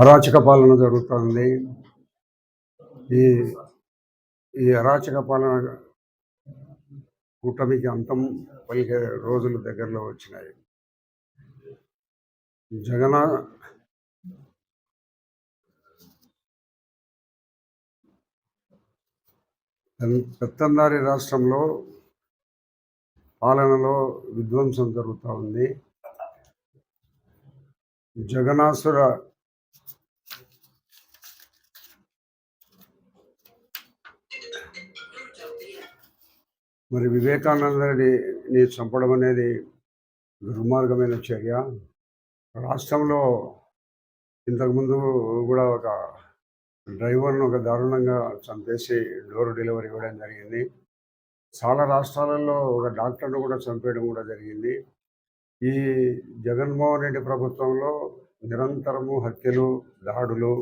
అరాచక పాలన జరుగుతుంది. ఈ ఈ అరాచక పాలన కూటమికి అంతం పలికే రోజులు దగ్గరలో వచ్చినాయి. జగన పెత్తందారి రాష్ట్రంలో పాలనలో విధ్వంసం జరుగుతూ ఉంది. జగనాసుర మరి వివేకానందని చంపడం అనేది దుర్మార్గమైన చర్య. రాష్ట్రంలో ఇంతకుముందు కూడా ఒక డ్రైవర్ను ఒక దారుణంగా చంపేసి డోర్ డెలివరీ ఇవ్వడం జరిగింది. చాలా రాష్ట్రాలలో ఒక డాక్టర్ను కూడా చంపేయడం కూడా జరిగింది. ఈ జగన్మోహన్ రెడ్డి ప్రభుత్వంలో నిరంతరము హత్యలు దాడులు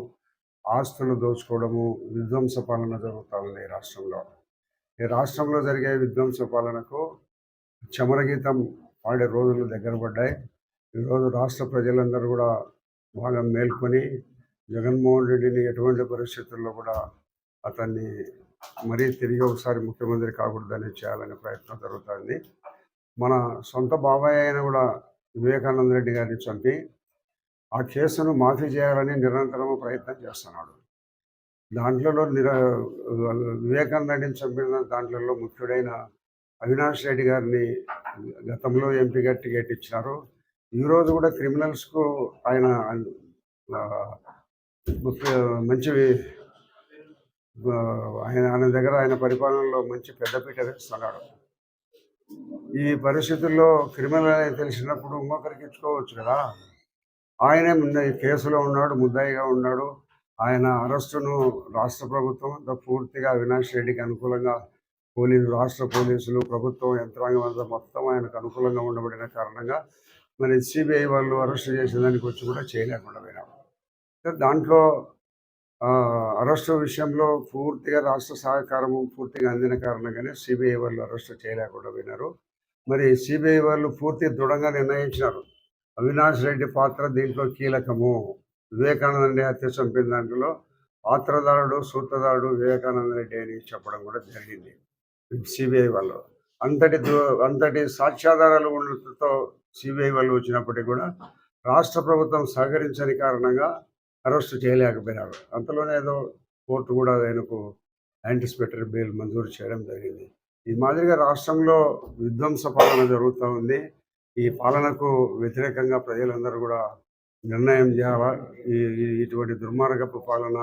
ఆస్తులు దోచుకోవడము విధ్వంస పాలన జరుగుతూ ఉంది ఈ రాష్ట్రంలో. ఈ రాష్ట్రంలో జరిగే విధ్వంస పాలనకు చమరగీతం పాడే రోజులు దగ్గర పడ్డాయి. ఈరోజు రాష్ట్ర ప్రజలందరూ కూడా బాగా మేల్కొని జగన్మోహన్ రెడ్డిని ఎటువంటి పరిస్థితుల్లో కూడా అతన్ని మరీ తిరిగి ఒకసారి ముఖ్యమంత్రి కాకూడదని చేయాలనే ప్రయత్నం జరుగుతుంది. మన సొంత బాబాయ్ అయిన కూడా వివేకానంద రెడ్డి గారిని చంపి ఆ కేసును మాఫీ చేయాలని నిరంతరం ప్రయత్నం చేస్తున్నాడు. దాంట్లో నిర వివేకానంద రెడ్డిని చంపిన దాంట్లో ముఖ్యుడైన అవినాష్ రెడ్డి గారిని గతంలో ఎంపీగా టికెట్ ఇచ్చినారు. ఈరోజు కూడా క్రిమినల్స్కు ఆయన మంచి ఆయన ఆయన దగ్గర ఆయన పరిపాలనలో మంచి పెద్దపీట వేస్తున్నాడు ఈ పరిస్థితుల్లో క్రిమినల్ అని తెలిసినప్పుడు ఇంకొకరికి ఇచ్చుకోవచ్చు కదా. ఆయనే ముందు ఈ కేసులో ఉన్నాడు ముద్దాయిగా ఉన్నాడు. ఆయన అరెస్టును రాష్ట్ర ప్రభుత్వం అంతా పూర్తిగా అవినాష్ రెడ్డికి అనుకూలంగా పోలీసు రాష్ట్ర పోలీసులు ప్రభుత్వం యంత్రాంగం అంతా మొత్తం ఆయనకు అనుకూలంగా ఉండబడిన కారణంగా మరి సిబిఐ వాళ్ళు అరెస్ట్ చేసేదానికి వచ్చి కూడా చేయలేకుండా పోయినాడు దాంట్లో ఆ, అరెస్టు విషయంలో పూర్తిగా రాష్ట్ర సహకారం పూర్తిగా అందిన కారణంగానే సిబిఐ వాళ్ళు అరెస్ట్ చేయలేకుండా పోయినారు. మరి సిబిఐ వాళ్ళు పూర్తి దృఢంగా నిర్ణయించినారు. అవినాష్ రెడ్డి పాత్ర దీంట్లో కీలకము. వివేకానంద రెడ్డి హత్య చంపిన దాంట్లో పాత్రదారుడు సూత్రధారుడు వివేకానంద రెడ్డి అని చెప్పడం కూడా జరిగింది సిబిఐ వాళ్ళు. అంతటి అంతటి సాక్ష్యాధారాలు ఉండటంతో సిబిఐ వాళ్ళు వచ్చినప్పటికీ కూడా రాష్ట్ర ప్రభుత్వం సహకరించని కారణంగా అరెస్ట్ చేయలేకపోయినారు. అంతలోనే ఏదో కోర్టు కూడా ఆయనకు యాంటిసిపేటరీ బెయిల్ మంజూరు చేయడం జరిగింది. ఈ మాదిరిగా రాష్ట్రంలో విధ్వంస పాలన జరుగుతూ ఉంది. ఈ పాలనకు వ్యతిరేకంగా ప్రజలందరూ కూడా నిర్ణయం చేయాలా? ఈ ఇటువంటి దుర్మార్గపు పాలన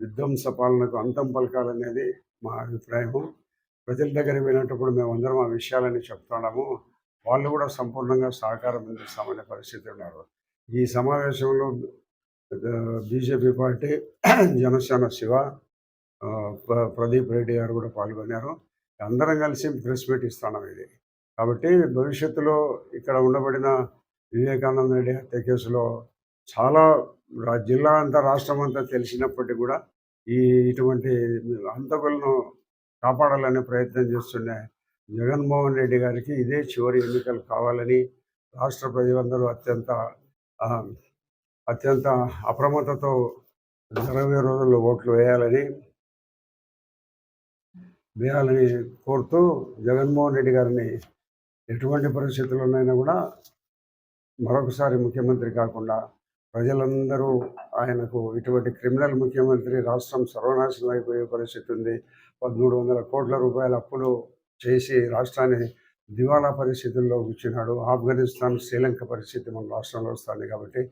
విధ్వంస పాలనకు అంతం పలకాలనేది మా అభిప్రాయము ప్రజల దగ్గర పోయినప్పుడు మేమందరం ఆ విషయాలని చెప్తున్నాము. వాళ్ళు కూడా సంపూర్ణంగా సహకారం అందిస్తామనే పరిస్థితి ఉన్నారు. ఈ సమావేశంలో బీజేపీ పార్టీ జనసేన శివ ప్రదీప్ రెడ్డి గారు కూడా పాల్గొన్నారు. అందరం కలిసి ప్రెస్ మీట్ ఇస్తున్నాం ఇది. కాబట్టి భవిష్యత్తులో ఇక్కడ ఉండబడిన వివేకానంద రెడ్డి హత్య కేసులో చాలా జిల్లా అంతా రాష్ట్రం అంతా తెలిసినప్పటికీ కూడా ఈ ఇటువంటి హంతకులను కాపాడాలనే ప్రయత్నం చేస్తున్న జగన్మోహన్ రెడ్డి గారికి ఇదే చివరి ఎన్నికలు కావాలని రాష్ట్ర ప్రజలందరూ అత్యంత అత్యంత అప్రమత్తతో ఇరవై రోజుల్లో ఓట్లు వేయాలని వేయాలని కోరుతూ జగన్మోహన్ రెడ్డి గారిని ఎటువంటి పరిస్థితుల్లోనైనా కూడా మరొకసారి ముఖ్యమంత్రి కాకుండా ప్రజలందరూ ఆయనకు ఇటువంటి క్రిమినల్ ముఖ్యమంత్రి రాష్ట్రం సర్వనాశనం అయిపోయే పరిస్థితి ఉంది. పదమూడు వందల కోట్ల రూపాయల అప్పులు చేసి రాష్ట్రాన్ని దివాలా పరిస్థితుల్లో కూర్చున్నాడు. ఆఫ్ఘనిస్తాన్ శ్రీలంక పరిస్థితి మన రాష్ట్రంలో వస్తుంది కాబట్టి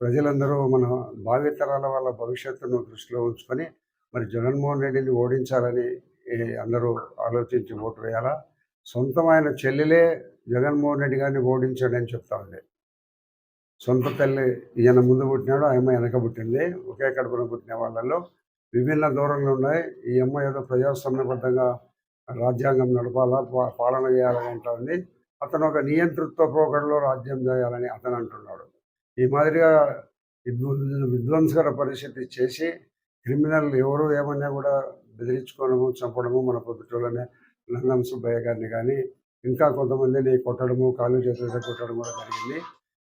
ప్రజలందరూ మన భావితరాల వాళ్ళ భవిష్యత్తును దృష్టిలో ఉంచుకొని మరి జగన్మోహన్ రెడ్డిని ఓడించాలని అందరూ ఆలోచించి ఓటు వేయాలా? సొంతమైన చెల్లెలే జగన్మోహన్ రెడ్డి గారిని ఓడించాడని చెప్తా ఉంది. సొంత తల్లి ఈయన ముందు పుట్టినాడు ఆ అమ్మాయి వెనక పుట్టింది. ఒకే కడుపున పుట్టిన వాళ్ళలో విభిన్న ధోరణులు ఉన్నాయి. ఈ అమ్మాయి ఏదో ప్రజాస్వామ్యబద్ధంగా రాజ్యాంగం నడపాలా పాలన చేయాలని అంటుంది అతను ఒక నియంతృత్వ పోకడలో రాజ్యం చేయాలని అతను అంటున్నాడు. ఈ మాదిరిగా విధ్వంసకర పరిస్థితి చేసి క్రిమినల్ ఎవరు ఏమన్నా కూడా బెదిరించుకోవడము చంపడము మన పొద్దుటూళ్ళనే నందం సుబ్బయ్య గారిని కానీ ఇంకా కొంతమందిని కొట్టడము కాళ్ళు చేతులతో కొట్టడం కూడా జరిగింది.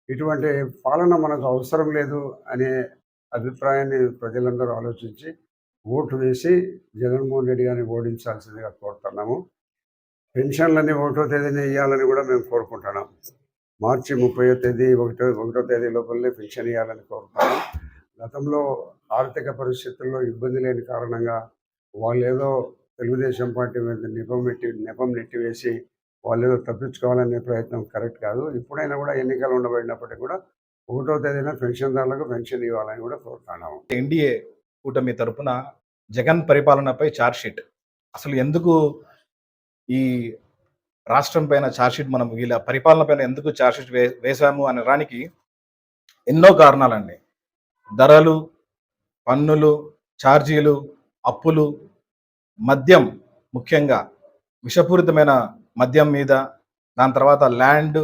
ఇటువంటి పాలన మనకు అవసరం లేదు అనే అభిప్రాయాన్ని ప్రజలందరూ ఆలోచించి ఓటు వేసి జగన్మోహన్ రెడ్డి గారిని ఓడించాల్సిందిగా కోరుతున్నాము. పెన్షన్లన్నీ ఒకటో తేదీని ఇవ్వాలని కూడా మేము కోరుకుంటున్నాం. మార్చి ముప్పై తేదీ ఒకటో ఒకటో తేదీ లోపలనే పెన్షన్ ఇవ్వాలని కోరుతాను గతంలో ఆర్థిక పరిస్థితుల్లో ఇబ్బంది లేని కారణంగా వాళ్ళు ఏదో తెలుగుదేశం పార్టీ మీద నిపం నెట్టి నెపం నెట్టివేసి వాళ్ళు ఏదో తప్పించుకోవాలనే ప్రయత్నం కరెక్ట్ కాదు. ఇప్పుడైనా కూడా ఎన్నికలు ఉండబడినప్పటికీ కూడా ఒకటో తేదీన పెన్షన్దారులకు పెన్షన్ ఇవ్వాలని కూడా కోరుతున్నాము ఎన్డీఏ కూటమి తరపున జగన్ పరిపాలనపై ఛార్జ్షీట్. అసలు ఎందుకు ఈ రాష్ట్రం పైన ఛార్జ్షీట్ మనం వీళ్ళ పరిపాలన పైన ఎందుకు ఛార్జ్షీట్ వే వేశాము అనడానికి ఎన్నో కారణాలండి. ధరలు పన్నులు ఛార్జీలు అప్పులు మద్యం ముఖ్యంగా విషపూరితమైన మద్యం మీద దాని తర్వాత ల్యాండ్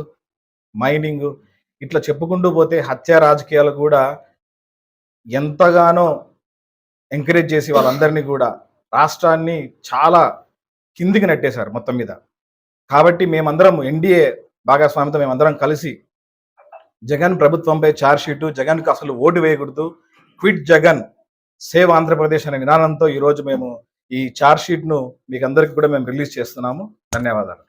మైనింగ్ ఇట్లా చెప్పుకుంటూ పోతే హత్య రాజకీయాలు కూడా ఎంతగానో ఎంకరేజ్ చేసి వాళ్ళందరినీ కూడా రాష్ట్రాన్ని చాలా కిందికి నెట్టేశారు మొత్తం మీద. కాబట్టి మేమందరం ఎన్డీఏ భాగస్వామితో మేమందరం కలిసి జగన్ ప్రభుత్వంపై ఛార్జ్షీటు జగన్కు అసలు ఓటు వేయకూడదు. క్విట్ జగన్ సేవ్ ఆంధ్రప్రదేశ్ అనే విధానంతో ఈరోజు మేము ఈ ఛార్జ్షీట్ను మీకు అందరికీ కూడా మేము రిలీజ్ చేస్తున్నాము. ధన్యవాదాలు.